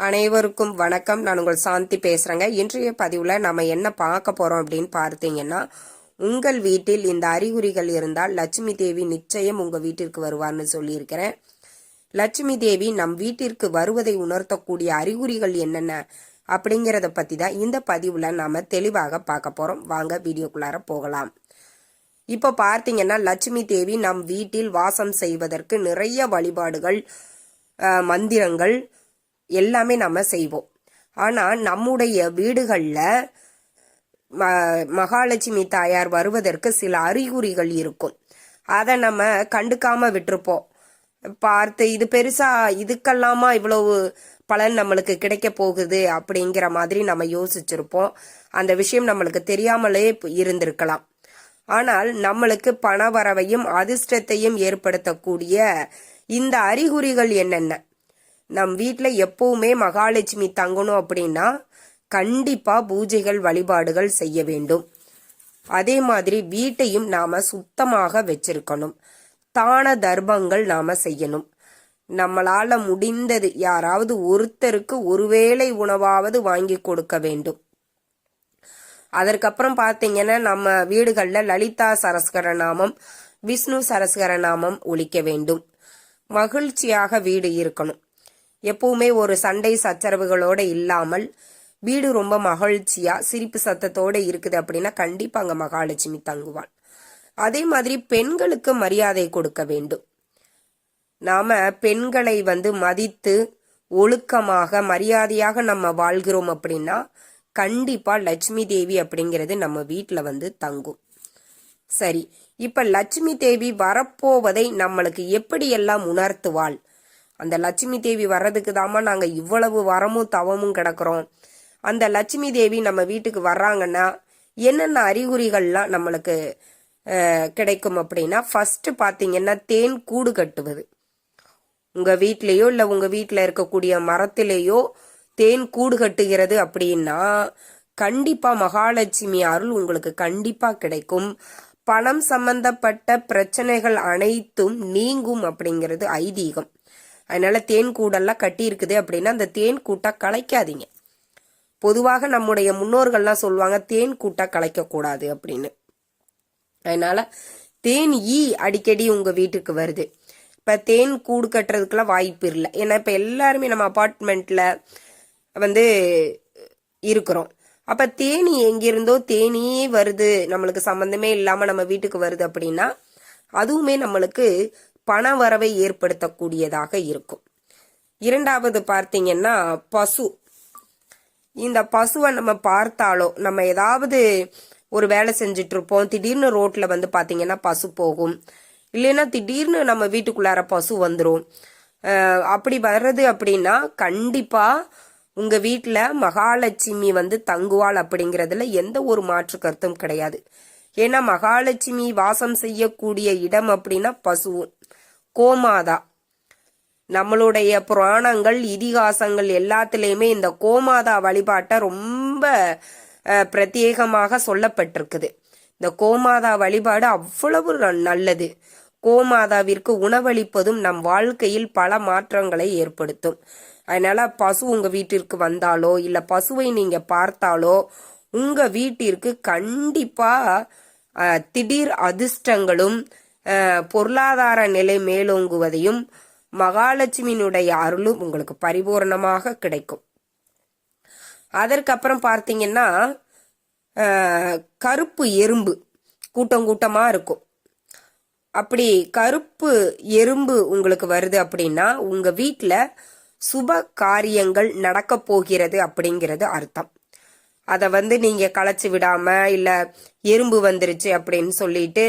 அனைவருக்கும் வணக்கம். நான் உங்கள் சாந்தி பேசுகிறேங்க இன்றைய பதிவில் நம்ம என்ன பார்க்க போகிறோம் அப்படின்னு பார்த்தீங்கன்னா உங்கள் வீட்டில் இந்த அறிகுறிகள் இருந்தால் லட்சுமி தேவி நிச்சயம் உங்கள் வீட்டிற்கு வருவார்னு சொல்லியிருக்கிறேன். லட்சுமி தேவி நம் வீட்டிற்கு வருவதை உணர்த்தக்கூடிய அறிகுறிகள் என்னென்ன அப்படிங்கிறத பற்றி தான் இந்த பதிவில் நாம் தெளிவாக பார்க்க போகிறோம் வாங்க வீடியோக்குள்ளார போகலாம். இப்போ பார்த்தீங்கன்னா லட்சுமி தேவி நம் வீட்டில் வாசம் செய்வதற்கு நிறைய வழிபாடுகள் மந்திரங்கள் எல்லாமே நம்ம செய்வோம். ஆனால் நம்முடைய வீடுகளில் ம மகாலட்சுமி தாயார் வருவதற்கு சில அறிகுறிகள் இருக்கும். அதை நம்ம கண்டுக்காம விட்டுருப்போம். பார்த்து இது பெருசா இதுக்கெல்லாமா இவ்வளவு பலன் நம்மளுக்கு கிடைக்க போகுது அப்படிங்கிற மாதிரி நம்ம யோசிச்சிருப்போம். அந்த விஷயம் நம்மளுக்கு தெரியாமலே இருந்திருக்கலாம். ஆனால் நம்மளுக்கு பணவரவையும் அதிர்ஷ்டத்தையும் ஏற்படுத்தக்கூடிய இந்த அறிகுறிகள் என்னென்ன? நம் வீட்டில் எப்பவுமே மகாலட்சுமி தங்கணும் அப்படின்னா கண்டிப்பாக பூஜைகள் வழிபாடுகள் செய்ய வேண்டும். அதே மாதிரி வீட்டையும் நாம் சுத்தமாக வச்சிருக்கணும். தான தர்மங்கள் நாம் செய்யணும். நம்மளால முடிந்தது யாராவது ஒருத்தருக்கு ஒருவேளை உணவாவது வாங்கி கொடுக்க வேண்டும். அதற்கப்புறம் பார்த்தீங்கன்னா நம்ம வீடுகளில் லலிதா சரஸ்கர நாமம் விஷ்ணு சரஸ்கர நாமம் ஒழிக்க வேண்டும். மகிழ்ச்சியாக வீடு இருக்கணும். எப்பவுமே ஒரு சண்டை சச்சரவுகளோட இல்லாமல் வீடு ரொம்ப மகிழ்ச்சியா சிரிப்பு சத்தத்தோட இருக்குது அப்படின்னா கண்டிப்பா அங்க மகாலட்சுமி தங்குவாள். அதே மாதிரி பெண்களுக்கு மரியாதை கொடுக்க வேண்டும். நாம பெண்களை வந்து மதித்து ஒழுக்கமாக மரியாதையாக நம்ம வாழ்கிறோம் அப்படின்னா கண்டிப்பா லட்சுமி தேவி அப்படிங்கிறது நம்ம வீட்டில் வந்து தங்கும். சரி இப்ப லட்சுமி தேவி வரப்போவதை நம்மளுக்கு எப்படியெல்லாம் உணர்த்துவாள்? அந்த லட்சுமி தேவி வர்றதுக்கு தாமா நாங்கள் இவ்வளவு வரமும் தவமும் கிடக்குறோம். அந்த லட்சுமி தேவி நம்ம வீட்டுக்கு வர்றாங்கன்னா என்னென்ன அறிகுறிகள்லாம் நம்மளுக்கு கிடைக்கும் அப்படின்னா ஃபஸ்ட்டு பார்த்தீங்கன்னா தேன் கூடு கட்டுவது. உங்கள் வீட்லேயோ இல்லை உங்கள் வீட்டில் இருக்கக்கூடிய மரத்திலேயோ தேன் கூடு கட்டுகிறது அப்படின்னா கண்டிப்பாக மகாலட்சுமி அருள் உங்களுக்கு கண்டிப்பாக கிடைக்கும். பணம் சம்பந்தப்பட்ட பிரச்சனைகள் அனைத்தும் நீங்கும் அப்படிங்கிறது ஐதீகம். அதனால தேன் கூடெல்லாம் கட்டி இருக்குது அப்படின்னா அந்த தேன் கூட்டா கலைக்காதீங்க. பொதுவாக நம்முடைய முன்னோர்கள்லாம் சொல்லுவாங்க தேன் கூட்டா கலைக்க கூடாது அப்படின்னு. அதனால தேன் ஈ அடிக்கடி உங்க வீட்டுக்கு வருது. இப்ப தேன் கூடு கட்டுறதுக்கெல்லாம் வாய்ப்பு இல்லை. ஏன்னா இப்ப எல்லாருமே நம்ம அபார்ட்மெண்ட்ல வந்து இருக்கிறோம். அப்ப தேனி எங்கிருந்தோ தேனியே வருது நம்மளுக்கு சம்பந்தமே இல்லாம நம்ம வீட்டுக்கு வருது அப்படின்னா அதுவுமே நம்மளுக்கு பண வரவை ஏற்படுத்தக்கூடியதாக இருக்கும். இரண்டாவது பார்த்தீங்கன்னா பசு. இந்த பசுவை நம்ம பார்த்தாலோ நம்ம ஏதாவது ஒரு வேலை செஞ்சுட்டு இருப்போம் திடீர்னு ரோட்ல வந்து பார்த்தீங்கன்னா பசு போகும். இல்லைன்னா திடீர்னு நம்ம வீட்டுக்குள்ளார பசு வந்துடும் அப்படி வர்றது அப்படின்னா கண்டிப்பா உங்க வீட்டில் மகாலட்சுமி வந்து தங்குவாள் அப்படிங்கிறதுல எந்த ஒரு மாற்று கருத்தும் கிடையாது. ஏன்னா மகாலட்சுமி வாசம் செய்யக்கூடிய இடம் அப்படின்னா பசுவும். கோமாதா. நம்மளுடைய புராணங்கள் இதிகாசங்கள் எல்லாத்துலேயுமே இந்த கோமாதா வழிபாட்டை ரொம்ப பிரத்யேகமாக சொல்லப்பட்டிருக்குது. இந்த கோமாதா வழிபாடு அவ்வளவு நல்லது. கோமாதாவிற்கு உணவளிப்பதும் நம் வாழ்க்கையில் பல மாற்றங்களை ஏற்படுத்தும். அதனால பசு உங்க வீட்டிற்கு வந்தாலோ இல்ல பசுவை நீங்க பார்த்தாலோ உங்க வீட்டிற்கு கண்டிப்பா திடீர் அதிர்ஷ்டங்களும் பொருளாதார நிலை மேலோங்குவதையும் மகாலட்சுமியினுடைய அருளும் உங்களுக்கு பரிபூரணமாக கிடைக்கும். அதற்கப்புறம் பார்த்தீங்கன்னா கருப்பு எறும்பு கூட்டம் கூட்டமாக இருக்கும். அப்படி கருப்பு எறும்பு உங்களுக்கு வருது அப்படின்னா உங்கள் வீட்டில் சுப காரியங்கள் நடக்க போகிறது அப்படிங்கிறது அர்த்தம். அதை வந்து நீங்கள் களைச்சு விடாமல் இல்லை எறும்பு வந்துருச்சு அப்படின்னு சொல்லிட்டு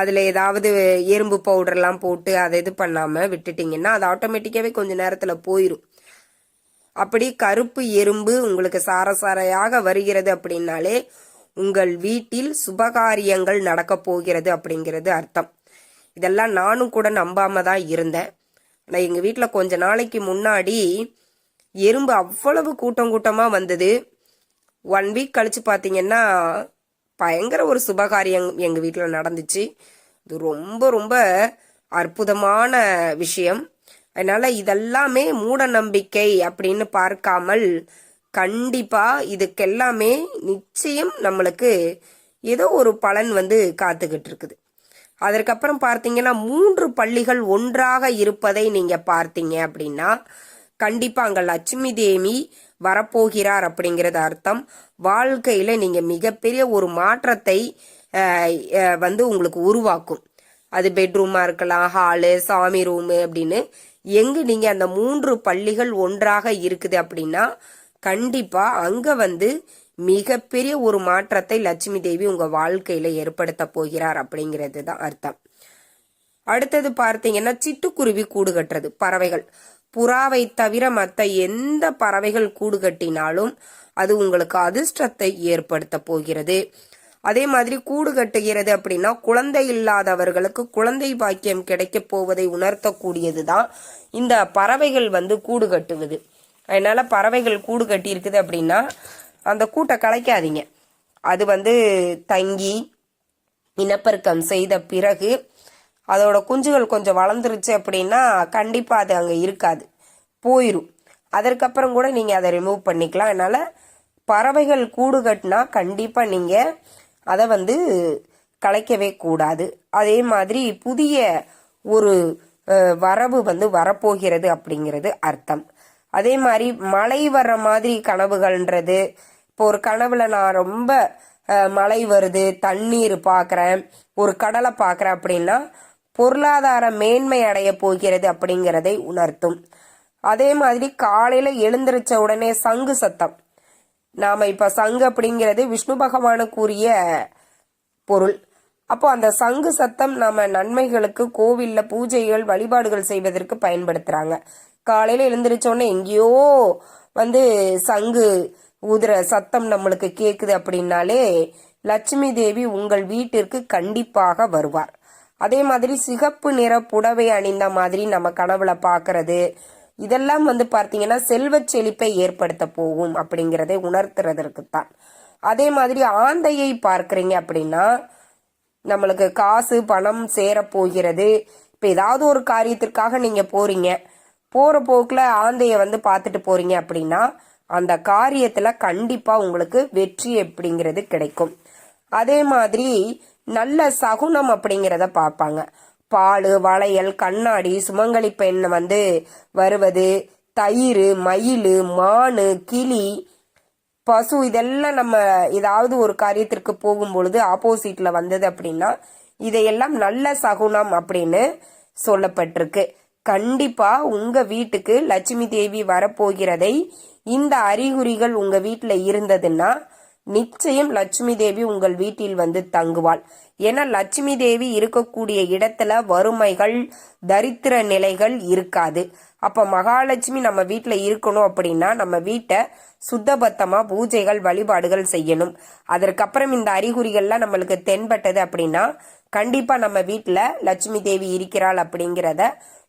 அதில் ஏதாவது எறும்பு பவுடர்லாம் போட்டு அதை இது பண்ணாமல் விட்டுட்டிங்கன்னா அது ஆட்டோமேட்டிக்காகவே கொஞ்ச நேரத்தில் போயிடும் அப்படி கருப்பு எறும்பு உங்களுக்கு சாரசாரையாக வருகிறது அப்படின்னாலே உங்கள் வீட்டில் சுபகாரியங்கள் நடக்கப் போகிறது அப்படிங்கிறது அர்த்தம். இதெல்லாம் நானும் கூட நம்பாம தான் இருந்தேன். ஆனால் எங்கள் வீட்டில் கொஞ்ச நாளைக்கு முன்னாடி எறும்பு அவ்வளவு கூட்டம் கூட்டமாக வந்தது. ஒன் வீக் கழிச்சு பார்த்தீங்கன்னா பயங்கர ஒரு சுபகாரியம் எங்கள் வீட்டில் நடந்துச்சு. இது ரொம்ப ரொம்ப அற்புதமான விஷயம். அதனால இதெல்லாமே மூட நம்பிக்கை அப்படின்னு பார்க்காமல் கண்டிப்பா இதுக்கெல்லாமே நிச்சயம் நம்மளுக்கு ஏதோ ஒரு பலன் வந்து காத்துக்கிட்டு இருக்குது. அதற்கப்புறம் பார்த்தீங்கன்னா மூன்று பள்ளிகள் ஒன்றாக இருப்பதை நீங்க பார்த்தீங்க அப்படின்னா கண்டிப்பா அங்க லட்சுமி தேவி வரப்போகிறார் அப்படிங்கிறது அர்த்தம். வாழ்க்கையில நீங்க மிகப்பெரிய ஒரு மாற்றத்தை வந்து உங்களுக்கு உருவாக்கும். அது பெட்ரூமா இருக்கலாம் ஹாலு சாமி ரூமு அப்படின்னு. எங்கு நீங்க அந்த மூன்று பள்ளிகள் ஒன்றாக இருக்குது அப்படின்னா கண்டிப்பா அங்க வந்து மிகப்பெரிய ஒரு மாற்றத்தை லட்சுமி தேவி உங்க வாழ்க்கையில ஏற்படுத்த போகிறார் அப்படிங்கிறது தான் அர்த்தம். அடுத்தது பார்த்தீங்கன்னா சிட்டுக்குருவி கூடு கட்டுறது பறவைகள். புறாவை தவிர மற்ற எந்த பறவைகள் கூடு கட்டினாலும் அது உங்களுக்கு அதிர்ஷ்டத்தை ஏற்படுத்த போகிறது. அதே மாதிரி கூடு கட்டுகிறது அப்படின்னா குழந்தை இல்லாதவர்களுக்கு குழந்தை பாக்கியம் கிடைக்க போவதை உணர்த்தக்கூடியது தான் இந்த பறவைகள் வந்து கூடு கட்டுவது. அதனால பறவைகள் கூடு கட்டியிருக்குது அப்படின்னா அந்த கூட்டை கலைக்காதீங்க. அது வந்து தங்கி இனப்பெருக்கம் செய்த பிறகு அதோட குஞ்சுகள் கொஞ்சம் வளர்ந்துருச்சு அப்படின்னா கண்டிப்பாக அது அங்கே இருக்காது. போயிடும் அதற்கப்புறம் கூட நீங்கள் அதை ரிமூவ் பண்ணிக்கலாம். அதனால் பறவைகள் கூடு கட்டினா கண்டிப்பாக நீங்கள் அதை வந்து கலைக்கவே கூடாது. அதே மாதிரி புதிய ஒரு வரவு வந்து வரப்போகிறது அப்படிங்கிறது அர்த்தம். அதே மாதிரி மழை வர்ற மாதிரி கனவுகள்ன்றது. இப்போ ஒரு கனவுல நான் ரொம்ப மழை வருது தண்ணீர் பார்க்குறேன் ஒரு கடலை பார்க்குறேன் அப்படின்னா பொருளாதார மேன்மை அடைய போகிறது அப்படிங்கிறதை உணர்த்தும். அதே மாதிரி காலையில எழுந்திருச்ச உடனே சங்கு சத்தம். நாம இப்ப சங்கு அப்படிங்கிறது விஷ்ணு பகவானுக்குரிய பொருள். அப்போ அந்த சங்கு சத்தம் நம்ம நன்மைகளுக்கு கோவில்ல பூஜைகள் வழிபாடுகள் செய்வதற்கு பயன்படுத்துறாங்க. காலையில எழுந்திருச்ச உடனே எங்கேயோ வந்து சங்கு ஊதுற சத்தம் நம்மளுக்கு கேக்குது அப்படின்னாலே லட்சுமி தேவி உங்கள் வீட்டிற்கு கண்டிப்பாக வருவார். அதே மாதிரி சிகப்பு நிற புடவை அணிந்த மாதிரி நம்ம கனவுல பார்க்கறது இதெல்லாம் வந்து பார்த்தீங்கன்னா செல்வ செழிப்பை ஏற்படுத்த போகும் அப்படிங்கிறதை உணர்த்துறதற்குத்தான். அதே மாதிரி ஆந்தையை பார்க்குறீங்க அப்படின்னா நம்மளுக்கு காசு பணம் சேரப்போகிறது இப்போ ஏதாவது ஒரு காரியத்திற்காக நீங்கள் போகிறீங்க போகிற போக்கில் ஆந்தையை வந்து பார்த்துட்டு போகிறீங்க அப்படின்னா அந்த காரியத்தில் கண்டிப்பாக உங்களுக்கு வெற்றி அப்படிங்கிறது கிடைக்கும். அதே மாதிரி நல்ல சகுனம் அப்படிங்கிறத பார்ப்பாங்க. பால் வளையல் கண்ணாடி சுமங்கலி பெண் வந்து வருவது தயிர் மயில் மானு கிளி பசு இதெல்லாம் நம்ம ஏதாவது ஒரு காரியத்திற்கு போகும் பொழுது ஆப்போசிட்ல வந்தது அப்படின்னா இதையெல்லாம் நல்ல சகுனம் அப்படின்னு சொல்லப்பட்டிருக்கு. கண்டிப்பா உங்க வீட்டுக்கு லட்சுமி தேவி வரப்போகிறதை இந்த அறிகுறிகள் உங்க வீட்டுல இருந்ததுன்னா நிச்சயம் லட்சுமி தேவி உங்கள் வீட்டில் வந்து தங்குவாள். ஏன்னா லட்சுமி தேவி இருக்கக்கூடிய இடத்துல வறுமைகள் தரித்திர நிலைகள் இருக்காது. அப்ப மகாலட்சுமி நம்ம வீட்டில் இருக்கணும் அப்படின்னா நம்ம வீட்டை சுத்தபத்தமா பூஜைகள் வழிபாடுகள் செய்யணும். அதற்கப்புறம் இந்த அறிகுறிகள்லாம் நம்மளுக்கு தென்பட்டது அப்படின்னா கண்டிப்பா நம்ம வீட்டில் லட்சுமி தேவி இருக்கிறாள் அப்படிங்கிறத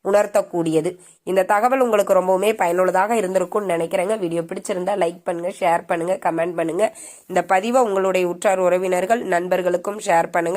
உணர்த்தக்கூடியது. இந்த தகவல் உங்களுக்கு ரொம்பவுமே பயனுள்ளதாக இருந்திருக்கும்னு நினைக்கிறேங்க. வீடியோ பிடிச்சிருந்தா லைக் பண்ணுங்க ஷேர் பண்ணுங்க கமெண்ட் பண்ணுங்க. இந்த பதிவை உங்களுடைய உற்றார் உறவினர்கள் நண்பர்களுக்கும் ஷேர் பண்ணுங்க.